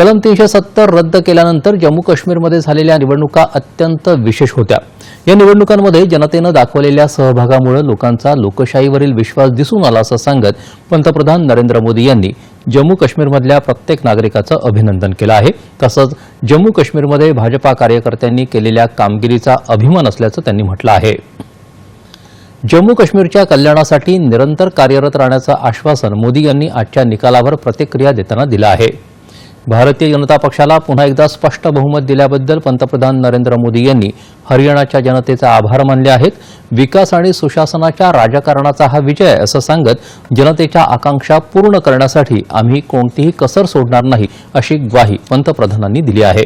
कलम तीनशे सत्तर रद्द केल्यानंतर जम्मू काश्मीरमध्ये झालेल्या निवडणुका अत्यंत विशेष होत्या. या निवडणुकांमध्ये जनतेनं दाखवलेल्या सहभागामुळे लोकांचा लोकशाहीवरील विश्वास दिसून आला असं सांगत पंतप्रधान नरेंद्र मोदी यांनी जम्मू काश्मीरमधल्या प्रत्येक नागरिकाचं अभिनंदन केलं आहे. तसंच जम्मू काश्मीरमध्ये भाजपा कार्यकर्त्यांनी केलेल्या कामगिरीचा अभिमान असल्याचं त्यांनी म्हटलं आहे. जम्मू काश्मीरच्या कल्याणासाठी निरंतर कार्यरत राहण्याचं आश्वासन मोदी यांनी आजच्या निकालावर प्रतिक्रिया देताना दिलं आहे. भारतीय जनता पक्षाला पुन्हा एकदा स्पष्ट बहुमत दिल्याबद्दल पंतप्रधान नरेंद्र मोदी यांनी हरियाणाच्या जनतेचा आभार मानले आहेत. विकास आणि सुशासनाच्या राजकारणाचा हा विजय असं सांगत जनतेच्या आकांक्षा पूर्ण करण्यासाठी आम्ही कोणतीही कसर सोडणार नाही अशी ग्वाही पंतप्रधानांनी दिली आहे.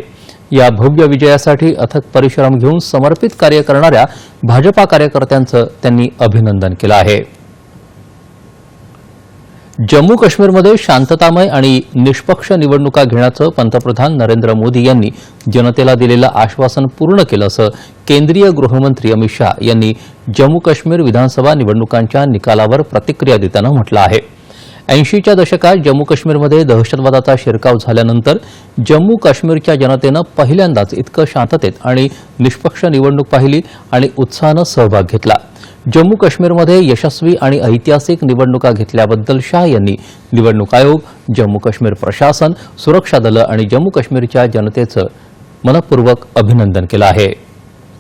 या भव्य विजयासाठी अथक परिश्रम घेऊन समर्पित कार्य करणाऱ्या भाजपा कार्यकर्त्यांचं त्यांनी अभिनंदन केलं आहे. जम्मू काश्मीरमध्ये शांततामय आणि निष्पक्ष निवडणुका घेण्याचं पंतप्रधान नरेंद्र मोदी यांनी जनतेला दिलेलं आश्वासन पूर्ण केलं असं केंद्रीय गृहमंत्री अमित शाह यांनी जम्मू काश्मीर विधानसभा निवडणुकांच्या निकालावर प्रतिक्रिया देताना म्हटलं आहे. ऐंशीच्या दशकात जम्मू काश्मीरमध्ये दहशतवादाचा शिरकाव झाल्यानंतर जम्मू काश्मीरच्या जनतेनं पहिल्यांदाच इतकं शांततेत आणि निष्पक्ष निवडणूक पाहिली आणि उत्साहानं सहभाग घेतला. जम्मू काश्मीरमध्ये यशस्वी आणि ऐतिहासिक निवडणुका घेतल्याबद्दल शाह यांनी निवडणूक आयोग जम्मू काश्मीर प्रशासन सुरक्षा दलं आणि जम्मू काश्मीरच्या जनतेचं मनपूर्वक अभिनंदन केलं आहे.